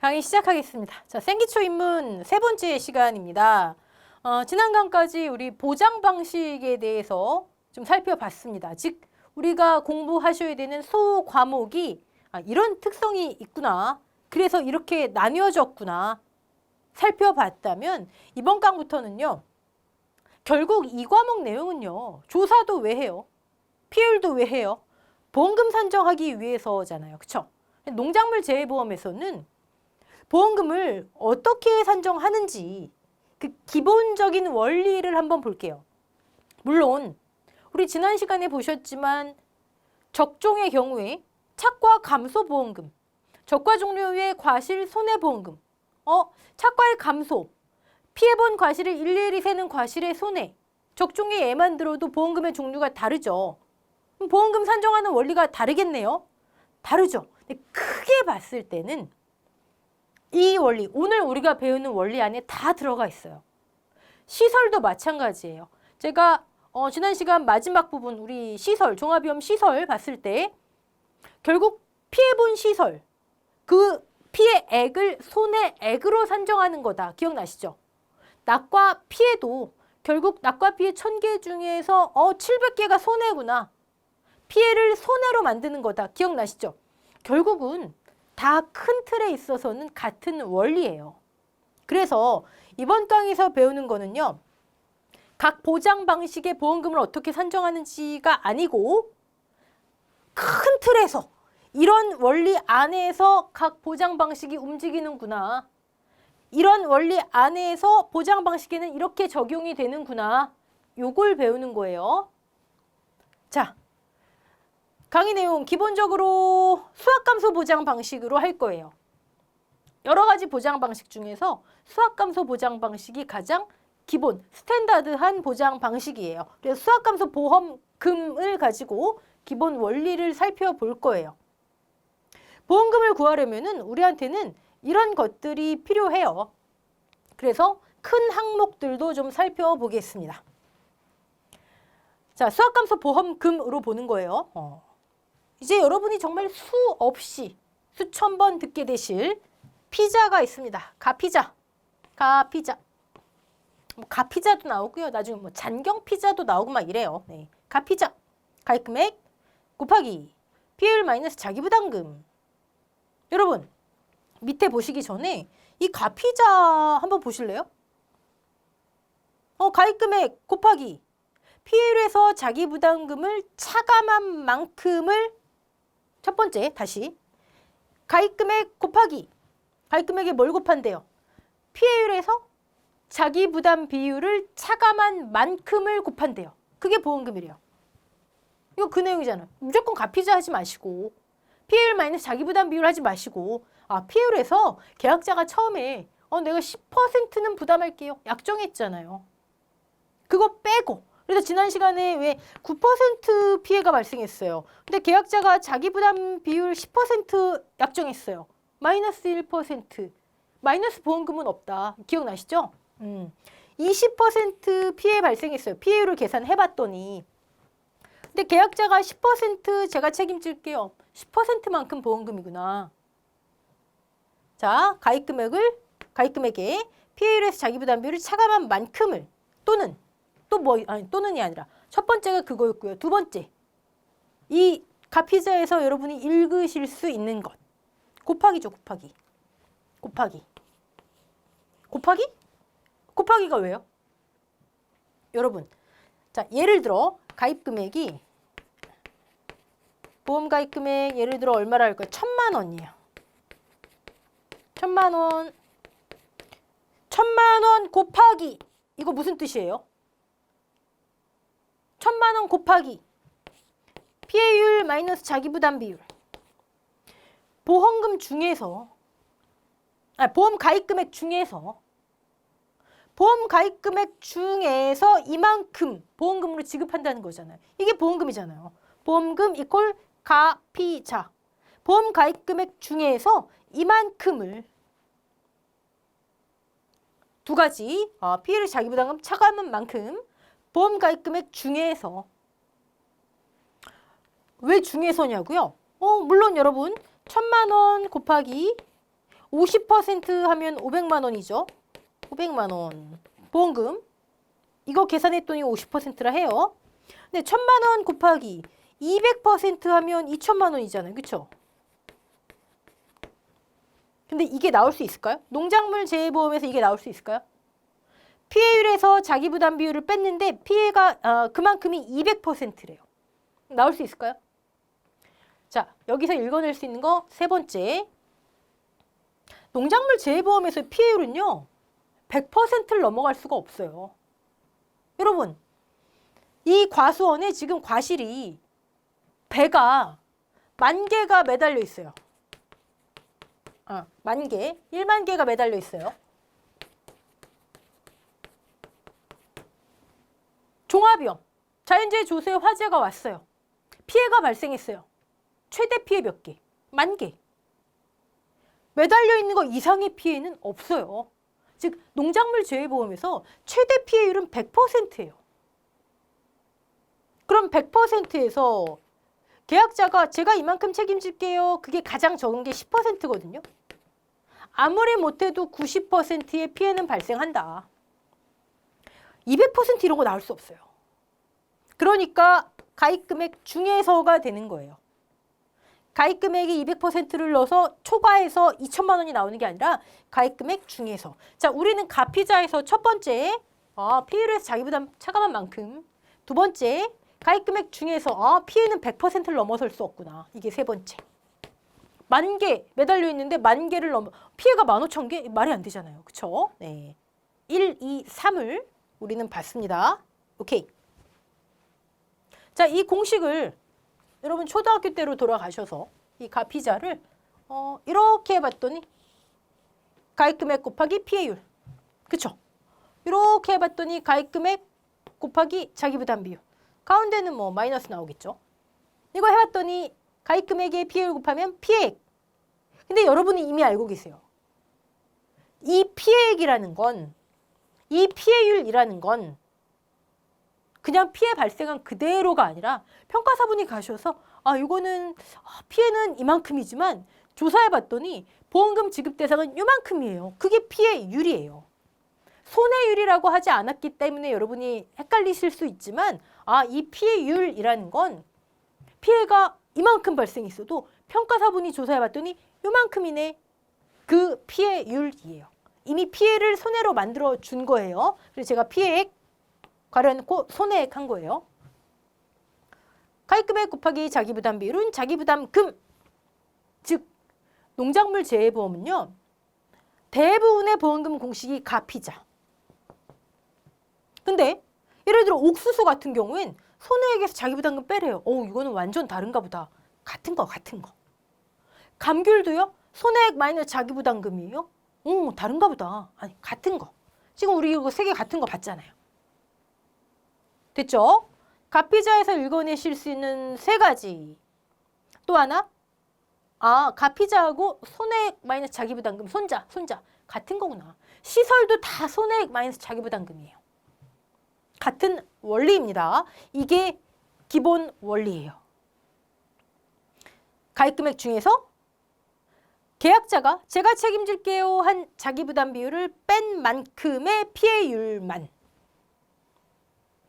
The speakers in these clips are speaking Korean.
강의 시작하겠습니다. 자, 생기초 입문 세 번째 시간입니다. 어, 지난 강까지 우리 보장 방식에 대해서 좀 살펴봤습니다. 즉, 우리가 공부하셔야 되는 소 과목이 아, 이런 특성이 있구나. 그래서 이렇게 나뉘어졌구나. 살펴봤다면 이번 강부터는요. 결국 이 과목 내용은요. 조사도 왜 해요? 피율도 왜 해요? 보험금 산정하기 위해서잖아요. 그쵸? 농작물 재해보험에서는 보험금을 어떻게 산정하는지 그 기본적인 원리를 한번 볼게요. 물론 우리 지난 시간에 보셨지만 적종의 경우에 착과 감소 보험금, 적과 종료의 과실 손해 보험금, 어 착과의 감소, 피해본 과실을 일일이 세는 과실의 손해, 적종의 예만 들어도 보험금의 종류가 다르죠. 보험금 산정하는 원리가 다르겠네요. 다르죠. 근데 크게 봤을 때는 이 원리, 오늘 우리가 배우는 원리 안에 다 들어가 있어요. 시설도 마찬가지예요. 제가 어, 지난 시간 마지막 부분 우리 시설, 종합위험 시설 봤을 때 결국 피해본 시설, 그 피해액을 손해액으로 산정하는 거다. 기억나시죠? 낙과 피해도 결국 낙과 피해 1000개 중에서 어 700개가 손해구나. 피해를 손해로 만드는 거다. 기억나시죠? 결국은 다 큰 틀에 있어서는 같은 원리예요. 그래서 이번 강의에서 배우는 거는요. 각 보장 방식의 보험금을 어떻게 산정하는지가 아니고 큰 틀에서 이런 원리 안에서 각 보장 방식이 움직이는구나. 이런 원리 안에서 보장 방식에는 이렇게 적용이 되는구나. 요걸 배우는 거예요. 자, 강의 내용 기본적으로 수학 감소 보장 방식으로 할 거예요. 여러 가지 보장 방식 중에서 수학 감소 보장 방식이 가장 기본, 스탠다드한 보장 방식이에요. 그래서 수학 감소 보험금을 가지고 기본 원리를 살펴볼 거예요. 보험금을 구하려면은 우리한테는 이런 것들이 필요해요. 그래서 큰 항목들도 좀 살펴보겠습니다. 자, 수학감소 보험금으로 보는 거예요. 어. 이제 여러분이 정말 수없이 수천 번 듣게 되실 피자가 있습니다. 가피자, 가피자. 뭐 가피자도 나오고요. 나중에 뭐 잔경 피자도 나오고 막 이래요. 네. 가피자, 가입금액 곱하기 피해율 마이너스 자기부담금. 여러분 밑에 보시기 전에 이 가피자 한번 보실래요? 어, 가입금액 곱하기 피해율에서 자기부담금을 차감한 만큼을 첫 번째 다시 가입금액 곱하기 가입금액에 뭘 곱한대요? 피해율에서 자기 부담 비율을 차감한 만큼을 곱한대요. 그게 보험금이래요. 이거 그 내용이잖아요. 무조건 가피자 하지 마시고 피해율 마이너스 자기 부담 비율 하지 마시고 아 피해율에서 계약자가 처음에 어 내가 10%는 부담할게요. 약정했잖아요. 그거 빼고 그래서 지난 시간에 왜 9% 피해가 발생했어요. 근데 계약자가 자기 부담 비율 10% 약정했어요. 마이너스 1%. 마이너스 보험금은 없다. 기억나시죠? 음. 20% 피해 발생했어요. 피해율을 계산해 봤더니 근데 계약자가 10% 제가 책임질게요. 10%만큼 보험금이구나. 자, 가입 금액을 가입 금액에 피해율에서 자기 부담 비율을 차감한 만큼을 또는 또 뭐 아니 또는이 아니라 첫 번째가 그거였고요. 두 번째 이 가피자에서 여러분이 읽으실 수 있는 것 곱하기죠 곱하기 곱하기 곱하기 곱하기가 왜요? 여러분 자 예를 들어 가입 금액이 보험 가입 금액 예를 들어 얼마라 할까요? 천만 원이에요. 천만 원 천만 원 곱하기 이거 무슨 뜻이에요? 천만 원 곱하기 피해율 마이너스 자기부담 비율 보험금 중에서 아 보험 가입 금액 중에서 보험 가입 금액 중에서 이만큼 보험금으로 지급한다는 거잖아요. 이게 보험금이잖아요. 보험금 이퀄 가피자 보험 가입 금액 중에서 이만큼을 두 가지 어, 피해를 자기부담금 차감한 만큼 보험 가입 금액 중에서 왜 중에서냐고요? 어 물론 여러분 천만 원 곱하기 50% 하면 500만 원이죠. 500만 원. 보험금. 이거 계산했더니 50%라 해요. 근데 1000만 원 곱하기 200% 하면 2천만 원이잖아요. 그쵸? 근데 이게 나올 수 있을까요? 농작물 재해보험에서 이게 나올 수 있을까요? 피해율에서 자기 부담 비율을 뺐는데 피해가 어, 그만큼이 200%래요. 나올 수 있을까요? 자, 여기서 읽어낼 수 있는 거 세 번째. 농작물 재해보험에서 피해율은요. 100%를 넘어갈 수가 없어요. 여러분, 이 과수원에 지금 과실이 배가 만 개가 매달려 있어요. 아, 만 개, 1만 개가 매달려 있어요. 종합위험, 자연재해 조세 화재가 왔어요. 피해가 발생했어요. 최대 피해 몇 개? 만 개. 매달려 있는 거 이상의 피해는 없어요. 즉 농작물 재해보험에서 최대 피해율은 100%예요. 그럼 100%에서 계약자가 제가 이만큼 책임질게요. 그게 가장 적은 게 10%거든요. 아무리 못해도 90%의 피해는 발생한다. 200% 이런 거 나올 수 없어요. 그러니까 가입 금액 중에서가 되는 거예요. 가입 금액이 200%를 넣어서 초과해서 2천만 원이 나오는 게 아니라 가입 금액 중에서. 자, 우리는 가피자에서 첫 번째 아, 피해율에서 자기 부담 차감한 만큼. 두 번째 가입 금액 중에서 아, 피해는 100%를 넘어설 수 없구나. 이게 세 번째. 만 개 매달려 있는데 만 개를 넘어 피해가 15,000개 말이 안 되잖아요. 그렇죠? 네. 1, 2, 3을 우리는 봤습니다. 오케이. 자, 이 공식을 여러분 초등학교 때로 돌아가셔서 이 가피자를 어, 이렇게 해봤더니 가입금액 곱하기 피해율. 그쵸? 이렇게 해봤더니 가입금액 곱하기 자기부담 비율. 가운데는 뭐 마이너스 나오겠죠. 이거 해봤더니 가입금액에 피해율 곱하면 피해액. 근데 여러분이 이미 알고 계세요. 이 피해액이라는 건, 이 피해율이라는 건 그냥 피해 발생한 그대로가 아니라 평가사분이 가셔서 아 이거는 아, 피해는 이만큼이지만 조사해봤더니 보험금 지급 대상은 이만큼이에요. 그게 피해율이에요. 손해율이라고 하지 않았기 때문에 여러분이 헷갈리실 수 있지만 아 이 피해율이라는 건 피해가 이만큼 발생했어도 평가사분이 조사해봤더니 이만큼이네. 그 피해율이에요. 이미 피해를 손해로 만들어 준 거예요. 그래서 제가 피해액 가려놓고 손해액 한 거예요. 가입금액 곱하기 자기부담 비율은 자기부담금. 즉 농작물 재해보험은요. 대부분의 보험금 공식이 가피자. 근데 예를 들어 옥수수 같은 경우엔 손해액에서 자기부담금 빼래요. 오 이거는 완전 다른가 보다. 같은 거 같은 거. 감귤도요. 손해액 마이너스 자기부담금이에요. 오 다른가 보다. 아니 같은 거. 지금 우리 이거 세 개 같은 거 봤잖아요. 됐죠? 가피자에서 읽어내실 수 있는 세 가지. 또 하나, 아 가피자하고 손해액 마이너스 자기부담금 손자 손자 같은 거구나. 시설도 다 손해액 마이너스 자기부담금이에요. 같은 원리입니다. 이게 기본 원리예요. 가입금액 중에서 계약자가 제가 책임질게요 한 자기부담 비율을 뺀 만큼의 피해율만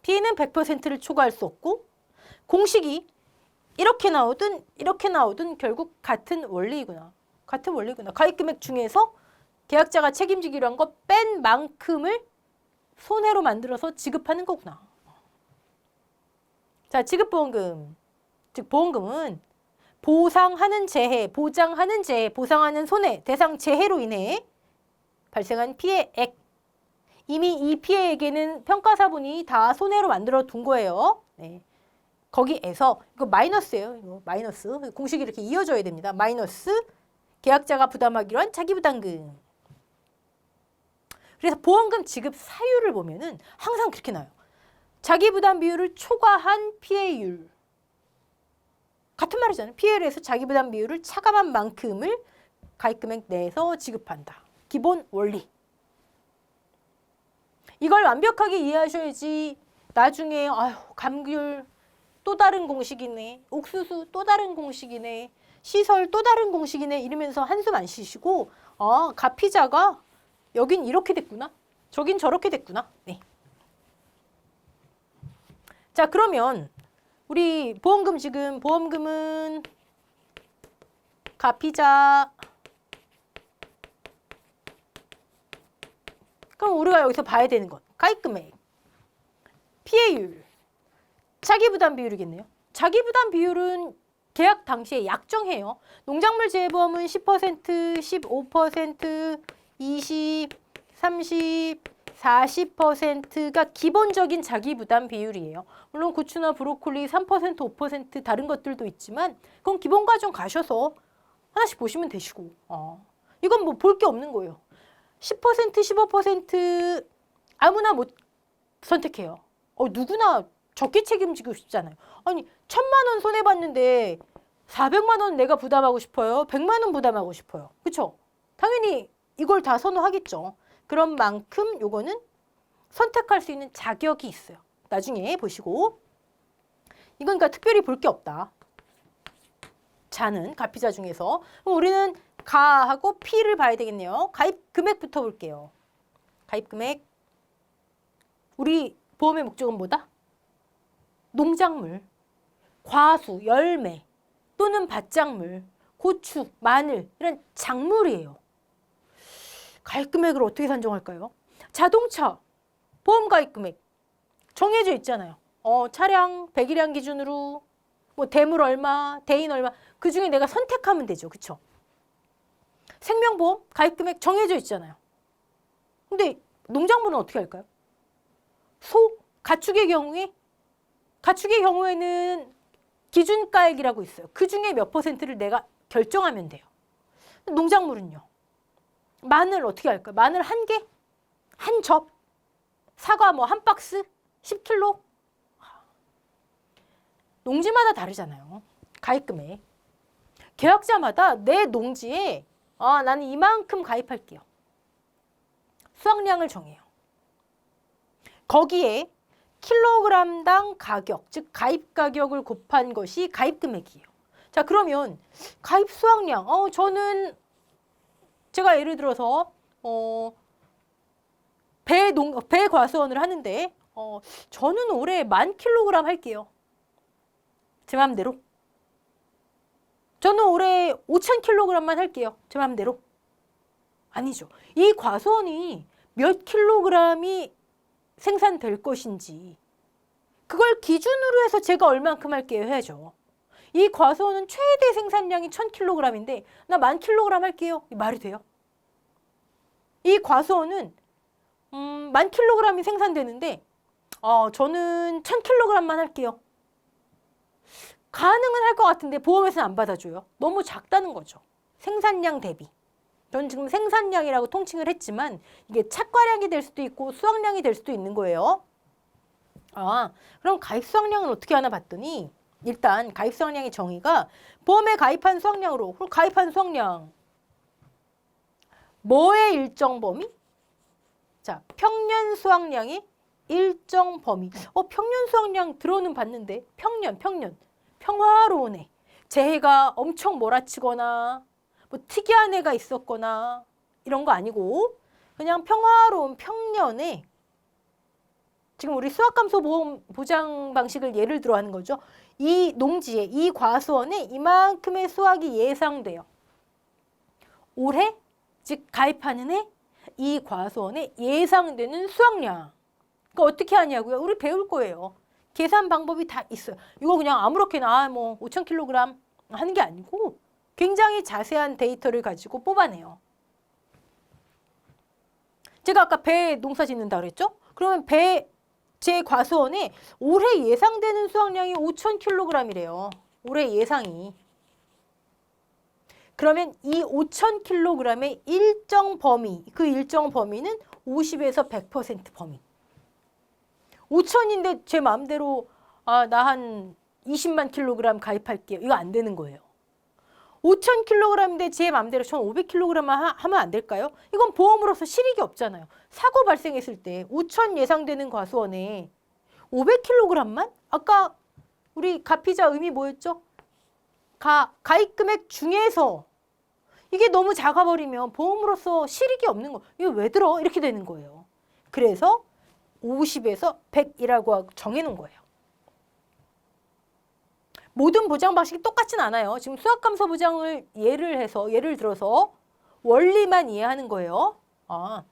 피해는 100%를 초과할 수 없고 공식이 이렇게 나오든 이렇게 나오든 결국 같은 원리이구나. 같은 원리구나. 가입금액 중에서 계약자가 책임지기로 한거뺀 만큼을 손해로 만들어서 지급하는 거구나. 자, 지급보험금. 즉 보험금은 보상하는 재해, 보장하는 재해, 보상하는 손해, 대상 재해로 인해 발생한 피해액 이미 이 피해에게는 평가사분이 다 손해로 만들어 둔 거예요. 네. 거기에서 이거 마이너스예요. 이거 마이너스 공식이 이렇게 이어져야 됩니다. 마이너스 계약자가 부담하기로 한 자기 부담금. 그래서 보험금 지급 사유를 보면은 항상 그렇게 나요. 자기 부담 비율을 초과한 피해율. 같은 말이잖아요. 피해율에서 자기 부담 비율을 차감한 만큼을 가입 금액 내에서 지급한다. 기본 원리. 이걸 완벽하게 이해하셔야지 나중에 아휴 감귤 또 다른 공식이네 옥수수 또 다른 공식이네 시설 또 다른 공식이네 이러면서 한숨 안 쉬시고 아 가피자가 여긴 이렇게 됐구나. 저긴 저렇게 됐구나. 네. 자 그러면 우리 보험금 지금 보험금은 가피자 그럼 우리가 여기서 봐야 되는 것 가입 금액 피해율 자기부담 비율이겠네요. 자기부담 비율은 계약 당시에 약정해요. 농작물 재보험은 10%, 15%, 20, 30, 40%가 기본적인 자기부담 비율이에요. 물론 고추나 브로콜리 3%, 5% 다른 것들도 있지만 그건 기본 과정 가셔서 하나씩 보시면 되시고 어. 이건 뭐 볼 게 없는 거예요. 10%, 15% 아무나 못 선택해요. 어, 누구나 적게 책임지고 싶잖아요. 아니, 천만 원 손해 봤는데 400만 원 내가 부담하고 싶어요. 100만 원 부담하고 싶어요. 그쵸? 당연히 이걸 다 선호하겠죠. 그런 만큼 요거는 선택할 수 있는 자격이 있어요. 나중에 보시고. 이건 그러니까 특별히 볼 게 없다. 자는 가피자 중에서 우리는 가하고 피를 봐야 되겠네요. 가입 금액부터 볼게요. 가입 금액. 우리 보험의 목적은 뭐다? 농작물, 과수, 열매 또는 밭작물, 고추, 마늘 이런 작물이에요. 가입 금액을 어떻게 산정할까요? 자동차 보험 가입 금액 정해져 있잖아요. 어, 차량 100일량 기준으로 뭐 대물 얼마, 대인 얼마 그 중에 내가 선택하면 되죠. 그쵸? 생명보험 가입 금액 정해져 있잖아요. 근데 농작물은 어떻게 할까요? 소, 가축의 경우에 가축의 경우에는 기준가액이라고 있어요. 그 중에 몇 퍼센트를 내가 결정하면 돼요. 농작물은요. 마늘 어떻게 할까요? 마늘 한 개? 한 접? 사과 뭐 한 박스? 10kg? 농지마다 다르잖아요. 가입금액. 계약자마다 내 농지에 아, 나는 이만큼 가입할게요. 수확량을 정해요. 거기에 킬로그램당 가격, 즉 가입 가격을 곱한 것이 가입 금액이에요. 자, 그러면 가입 수확량. 어, 저는 제가 예를 들어서 어 배 농 배 과수원을 하는데 어 저는 올해 만 킬로그램 할게요. 제 마음대로. 저는 올해 5천 킬로그램만 할게요. 제 마음대로. 아니죠. 이 과수원이 몇 킬로그램이 생산될 것인지 그걸 기준으로 해서 제가 얼만큼 할게요 해야죠. 이 과수원은 최대 생산량이 1000kg인데 나 만 킬로그램 할게요. 이 말이 돼요? 이 과수원은 음, 만 킬로그램이 생산되는데 어, 저는 1000kg만 할게요. 가능은 할 것 같은데 보험에서는 안 받아줘요. 너무 작다는 거죠. 생산량 대비. 전 지금 생산량이라고 통칭을 했지만 이게 착과량이 될 수도 있고 수확량이 될 수도 있는 거예요. 아, 그럼 가입 수확량은 어떻게 하나 봤더니 일단 가입 수확량의 정의가 보험에 가입한 수확량으로 그럼 가입한 수확량 뭐의 일정 범위? 자, 평년 수확량의 일정 범위. 어, 평년 수확량 들어는 봤는데 평년, 평년. 평화로운 해. 재해가 엄청 몰아치거나 뭐 특이한 애가 있었거나 이런 거 아니고 그냥 평화로운 평년에 지금 우리 수학감소 보험 보장 방식을 예를 들어 하는 거죠. 이 농지에 이 과수원에 이만큼의 수확이 예상돼요. 올해 즉 가입하는 해 이 과수원에 예상되는 수확량. 그러니까 어떻게 하냐고요? 우리 배울 거예요. 계산 방법이 다 있어요. 이거 그냥 아무렇게나 아, 뭐 5,000kg 하는 게 아니고 굉장히 자세한 데이터를 가지고 뽑아내요. 제가 아까 배 농사 짓는다 그랬죠? 그러면 배 제 과수원에 올해 예상되는 수확량이 5,000kg이래요. 올해 예상이. 그러면 이 5,000kg의 일정 범위, 그 일정 범위는 50에서 100% 범위. 5천인데 제 마음대로 아, 나 한 20만 킬로그램 가입할게요. 이거 안 되는 거예요. 5천 킬로그램인데 제 마음대로 전 500 킬로그램만 하면 안 될까요? 이건 보험으로서 실익이 없잖아요. 사고 발생했을 때 5천 예상되는 과수원에 500 킬로그램만? 아까 우리 가피자 의미 뭐였죠? 가, 가입 금액 중에서 이게 너무 작아버리면 보험으로서 실익이 없는 거. 이거 왜 들어? 이렇게 되는 거예요. 그래서 50에서 100이라고 정해놓은 거예요. 모든 보장 방식이 똑같진 않아요. 지금 수학감소 보장을 예를 해서 예를 들어서 원리만 이해하는 거예요. 아.